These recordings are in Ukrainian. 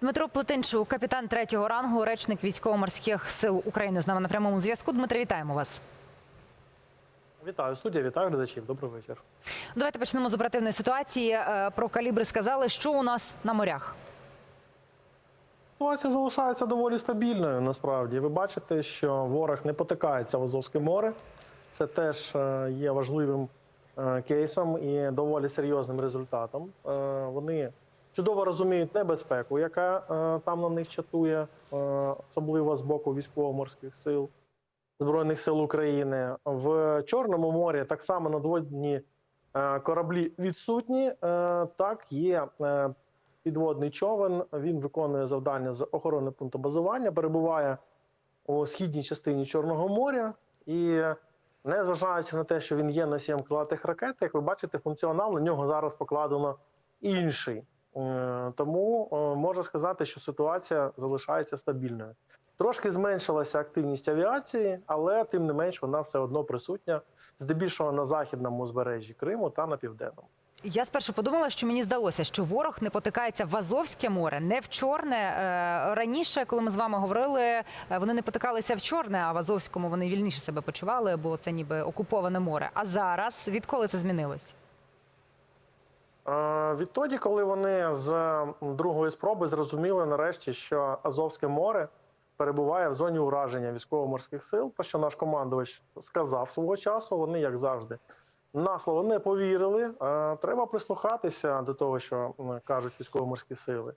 Дмитро Плетенчук, капітан третього рангу, речник військово-морських сил України з нами на прямому зв'язку. Дмитро, вітаємо вас. Вітаю студія, вітаю глядачів. Добрий вечір. Давайте почнемо з оперативної ситуації. Е, Про калібри сказали, що у нас на морях. Ситуація залишається доволі стабільною. Насправді, ви бачите, що ворог не потикається в Азовське море. Це теж е, є важливим е, кейсом і доволі серйозним результатом. Вони чудово розуміють небезпеку, яка е, там на них чатує, е, особливо з боку військово-морських сил Збройних сил України. В Чорному морі так само надводні е, кораблі відсутні. Так, є підводний човен. Він виконує завдання з охорони пункту базування, перебуває у східній частині Чорного моря. І незважаючи на те, що він є носієм крилатих ракет, як ви бачите, функціонал на нього зараз покладено інший. Е, Тому е, можна сказати, що ситуація залишається стабільною. Трошки зменшилася активність авіації, але тим не менш вона все одно присутня, здебільшого на західному узбережжі Криму та на південному. Я спершу подумала, що мені здалося, що ворог не потикається в Азовське море, не в Чорне. Е, Раніше, коли ми з вами говорили, вони не потикалися в Чорне, а в Азовському вони вільніше себе почували, бо це ніби окуповане море. А зараз відколи це змінилось? Е, Відтоді, коли вони з другої спроби зрозуміли нарешті, що Азовське море перебуває в зоні ураження військово-морських сил, про що наш командувач сказав свого часу, вони, як завжди, на слово не повірили. Е, Треба прислухатися до того, що кажуть військово-морські сили.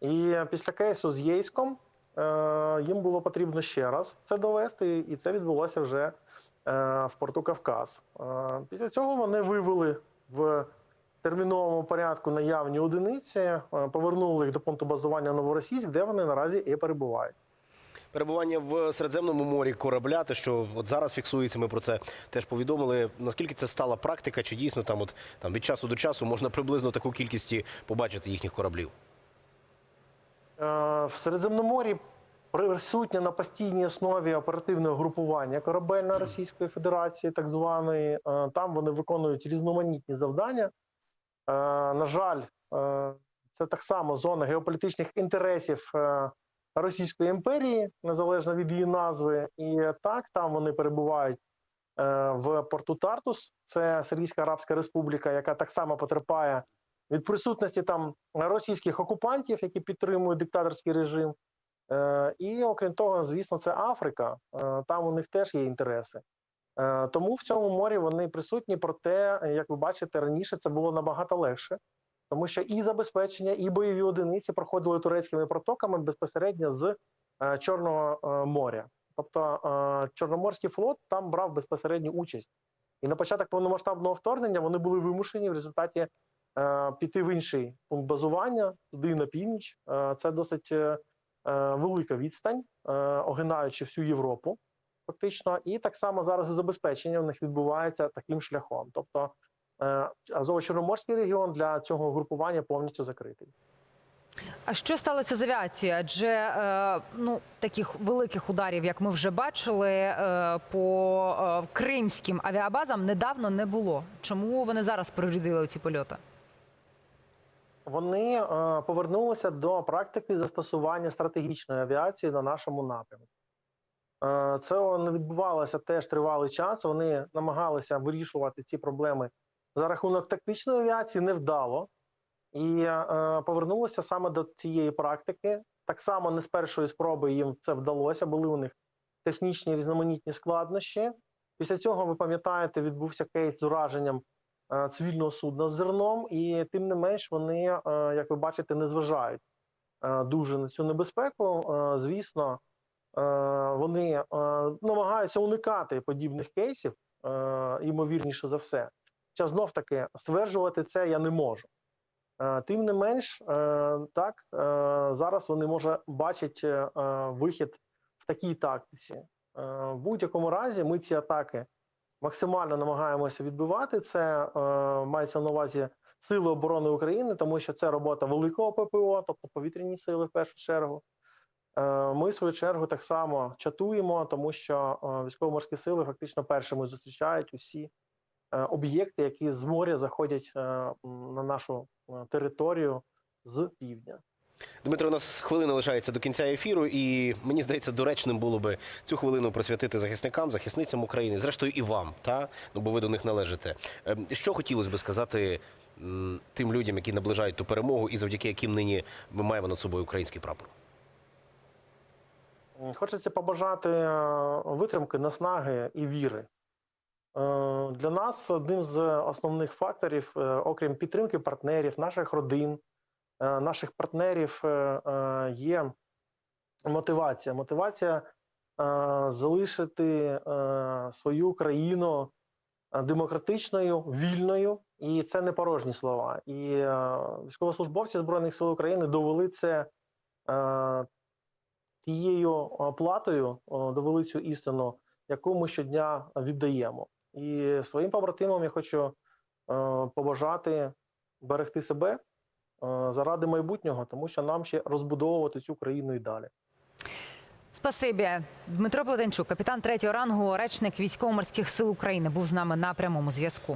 І після кейсу з Єйськом е, їм було потрібно ще раз це довести, і це відбулося вже в порту Кавказ. Після цього вони вивели терміновому порядку наявні одиниці, е, повернули їх до пункту базування Новоросійськ, де вони наразі і перебувають. Перебування в Середземному морі корабля, те, що от зараз фіксується, ми про це теж повідомили. Наскільки це стала практика, чи дійсно там, от там від часу до часу можна приблизно таку кількість побачити їхніх кораблів? Е, В Середземноморі присутнє на постійній основі оперативне групування корабельне Російської Федерації, так званої. Е, Там вони виконують різноманітні завдання. Е, На жаль, е, це так само зона геополітичних інтересів е, Російської імперії, незалежно від її назви. І так, там вони перебувають в порту Тартус, це Сирійська Арабська Республіка, яка так само потерпає від присутності там російських окупантів, які підтримують диктаторський режим. І окрім того, звісно, це Африка. Там у них теж є інтереси. Е, Тому в цьому морі вони присутні. Проте, як ви бачите, раніше це було набагато легше, тому що і забезпечення, і бойові одиниці проходили турецькими протоками безпосередньо з е, Чорного е, моря. Тобто е, Чорноморський флот там брав безпосередню участь. І на початок повномасштабного вторгнення вони були вимушені в результаті е, піти в інший пункт базування, туди на північ. Е, Це досить е, е, велика відстань, е, огинаючи всю Європу, фактично. І так само зараз забезпечення в них відбувається таким шляхом. Тобто е, Азово-Чорноморський регіон для цього групування повністю закритий. А що сталося з авіацією? Адже е, ну таких великих ударів, як ми вже бачили, е, по е, кримським авіабазам недавно не було. Чому вони зараз прирядили ці польоти? Вони е, повернулися до практики застосування стратегічної авіації на нашому напрямку. Е, це не відбувалося теж тривалий час. Вони намагалися вирішувати ці проблеми за рахунок тактичної авіації, невдало. І е, повернулися саме до цієї практики. Так само не з першої спроби їм це вдалося, були у них технічні різноманітні складнощі. Після цього, ви пам'ятаєте, відбувся кейс з ураженням е, цивільного судна з зерном, і тим не менш вони, як ви бачите, не зважають дуже на цю небезпеку. Звісно, вони е, намагаються уникати подібних кейсів, е, ймовірніше за все. Хоча знов таки стверджувати це я не можу. Е, Тим не менш, е, так е, зараз вони може бачать е, вихід в такій тактиці. Е, В будь-якому разі ми ці атаки максимально намагаємося відбивати. Це е, мається на увазі Сили оборони України, тому що це робота великого ППО, тобто повітряні сили в першу чергу. Е, Ми, в свою чергу, так само чатуємо, тому що е, військово-морські сили фактично першими зустрічають усі е, об'єкти, які з моря заходять на нашу територію з півдня. Дмитро, у нас хвилина лишається до кінця ефіру, і мені здається, доречним було би цю хвилину присвятити захисникам, захисницям України, зрештою і вам, та ну бо ви до них належите. Що хотілося би сказати тим людям, які наближають ту перемогу, і завдяки яким нині ми маємо над собою український прапор? М, Хочеться побажати е, витримки, наснаги і віри. Е, Для нас одним з основних факторів, е, окрім підтримки партнерів, наших родин, е, наших партнерів, е, е, є мотивація. Мотивація е, залишити е, свою країну е, демократичною, вільною, і це не порожні слова. І е, військовослужбовці Збройних сил України довели це. Тією платою довели цю істину, яку ми щодня віддаємо. І своїм побратимам я хочу побажати берегти себе заради майбутнього, тому що нам ще розбудовувати цю країну і далі. Спасибі, Дмитро Плетенчук, капітан третього рангу, речник військово-морських сил України, був з нами на прямому зв'язку.